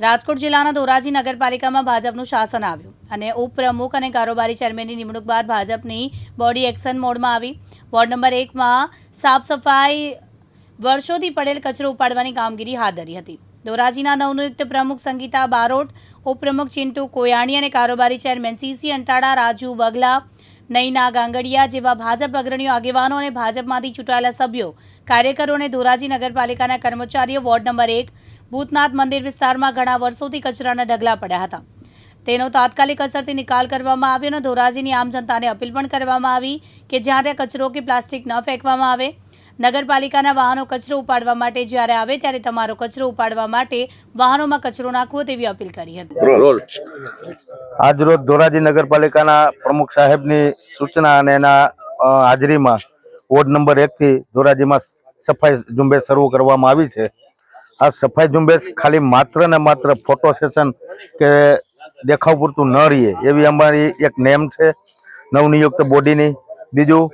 રાજકોટ જિલ્લાના ધોરાજી નગરપાલિકામાં ભાજપનું શાસન આવ્યું અને ઉપપ્રમુખ અને કારોબારી ચેરમેનની નિમણૂક બાદ ભાજપની બોડી એક્શન મોડમાં આવી. વોર્ડ નંબર એકમાં સાફ સફાઈ, વર્ષોથી પડેલ કચરો ઉપાડવાની કામગીરી હાથ ધરી હતી. ધોરાજીના નવનિયુક્ત પ્રમુખ સંગીતા બારોટ, ઉપપ્રમુખ ચિંટુ કોયાણી અને કારોબારી ચેરમેન સીસી અંટાળા રાજુ બગલા નૈના ગાંગડિયા જેવા ભાજપ અગ્રણીઓ આગેવાનો અને ભાજપમાંથી ચૂંટાયેલા સભ્યો, કાર્યકરો અને ધોરાજી નગરપાલિકાના કર્મચારીઓ વોર્ડ નંબર એક, ભૂતનાથ મંદિર વિસ્તારમાં ઘણા વર્ષોથી કચરાના ઢગલા પડ્યા હતા. તેનો તાત્કાલિક અસરથી નિકાલ કરવામાં આવ્યો અને ધોરાજીની આમ જનતાને અપીલ પણ કરવામાં આવી કે જ્યાં ત્યાં કચરો કે પ્લાસ્ટિક ન ફેંકવામાં આવે નગરપાલિકાના વાહનો કચરો ઉપાડવા માટે જ્યારે આવે ત્યારે તમારો કચરો ઉપાડવા માટે વાહનોમાં કચરો નાખવો તેવી અપીલ કરી હતી. આજરોજ ધોરાજી નગરપાલિકાના પ્રમુખ સાહેબની સૂચના અને એના હાજરીમાં વોર્ડ નંબર એકથી ધોરાજીમાં સફાઈ ઝુંબેશ શરૂ કરવામાં આવી છે. આ સફાઈ ઝુંબેશ ખાલી માત્ર ને માત્ર ફોટો સેશન કે દેખાવ પૂરતું ન રહીએ એવી અમારી એક નેમ છે નવનિયુક્ત બોડીની. બીજું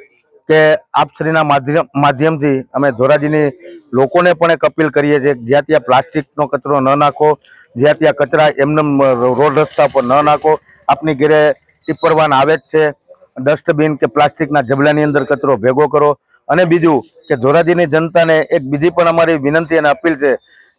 કે આપશ્રીના માધ્યમ માધ્યમથી અમે ધોરાજીની લોકોને પણ એક અપીલ કરીએ છીએ, જ્યાં ત્યાં પ્લાસ્ટિકનો કચરો ન નાખો, જ્યાં ત્યાં કચરા એમને રોડ રસ્તા પર ન નાખો. આપની ઘરે ટીપરવાન આવે જ છે. ડસ્ટબિન કે પ્લાસ્ટિકના જબલાની અંદર કચરો ભેગો કરો. અને બીજું કે ધોરાજીની જનતાને એક બીજી પણ અમારી વિનંતી અને અપીલ છે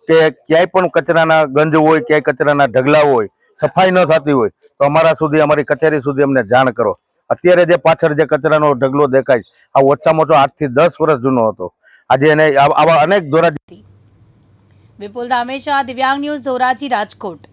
કે ક્યાંય પણ કચરાના ગંજ હોય, ક્યાંય કચરાના ઢગલા હોય, સફાઈ ન થતી હોય, તો અમારા સુધી, અમારી કચેરી સુધી અમને જાણ કરો. અત્યારે જે પાછળ જે કચરાનો ઢગલો દેખાય આ ઓછામાં ઓછો આઠથી દસ વર્ષ જૂનો હતો. આજે એને આવા અનેક ધોરાજી વિપુલ ધામેશા દિવ્યાંગ ન્યૂઝ ધોરાજી રાજકોટ.